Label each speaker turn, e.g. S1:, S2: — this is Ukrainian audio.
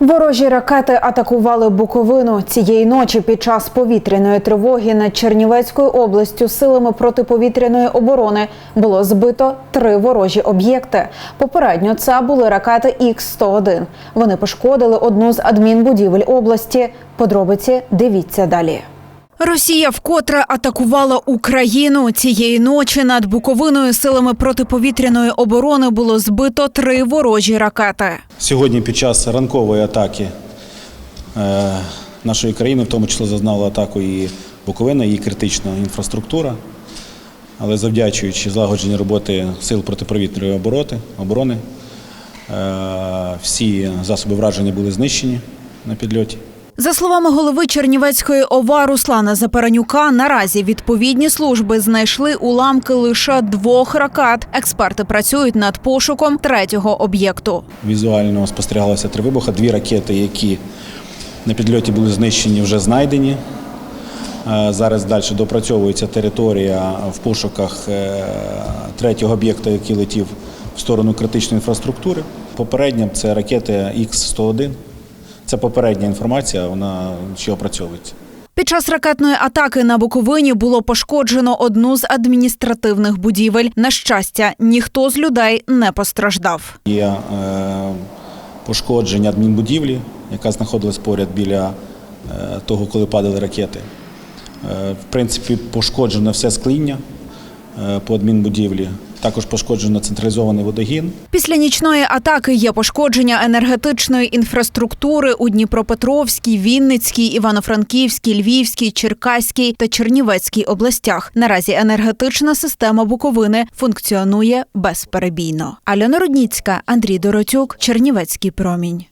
S1: Ворожі ракети атакували Буковину цієї ночі під час повітряної тривоги над Чернівецькою областю силами протиповітряної оборони було збито три ворожі об'єкти. Попередньо це були ракети Х-101. Вони пошкодили одну з адмінбудівель області. Подробиці дивіться далі. Росія вкотре атакувала Україну цієї ночі. Над Буковиною силами протиповітряної оборони було збито три ворожі ракети.
S2: Сьогодні під час ранкової атаки е, нашої країни, в тому числі зазнала атаку і Буковина, і критична інфраструктура. Але завдячуючи злагодженій роботи сил протиповітряної оборони, оборони, е, всі засоби враження були знищені на підльоті.
S1: За словами голови Чернівецької ОВА Руслана Запаранюка, наразі відповідні служби знайшли уламки лише двох ракет. Експерти працюють над пошуком третього об'єкту.
S2: Візуально спостерігалося три вибухи. Дві ракети, які на підльоті були знищені, вже знайдені. Е, Зараз далі допрацьовується територія в пошуках е, третього об'єкта, який летів в сторону критичної інфраструктури. Попередня це ракети Х-101. Це попередня інформація, вона ще опрацьовується.
S1: Під час ракетної атаки на Буковині було пошкоджено одну з адміністративних будівель. На щастя, ніхто з людей не постраждав.
S2: Є е, пошкодження адмінбудівлі, яка знаходилась поряд біля е, того, коли падали ракети. Е, в принципі, пошкоджено все скління е, по адмінбудівлі. Також пошкоджено централізований водогін.
S1: Після нічної атаки є пошкодження енергетичної інфраструктури у Дніпропетровській, Вінницькій, Івано-Франківській, Львівській, Черкаській та Чернівецькій областях. Наразі енергетична система Буковини функціонує безперебійно. Альона Рудніцька, Андрій Доротюк, Чернівецький промінь.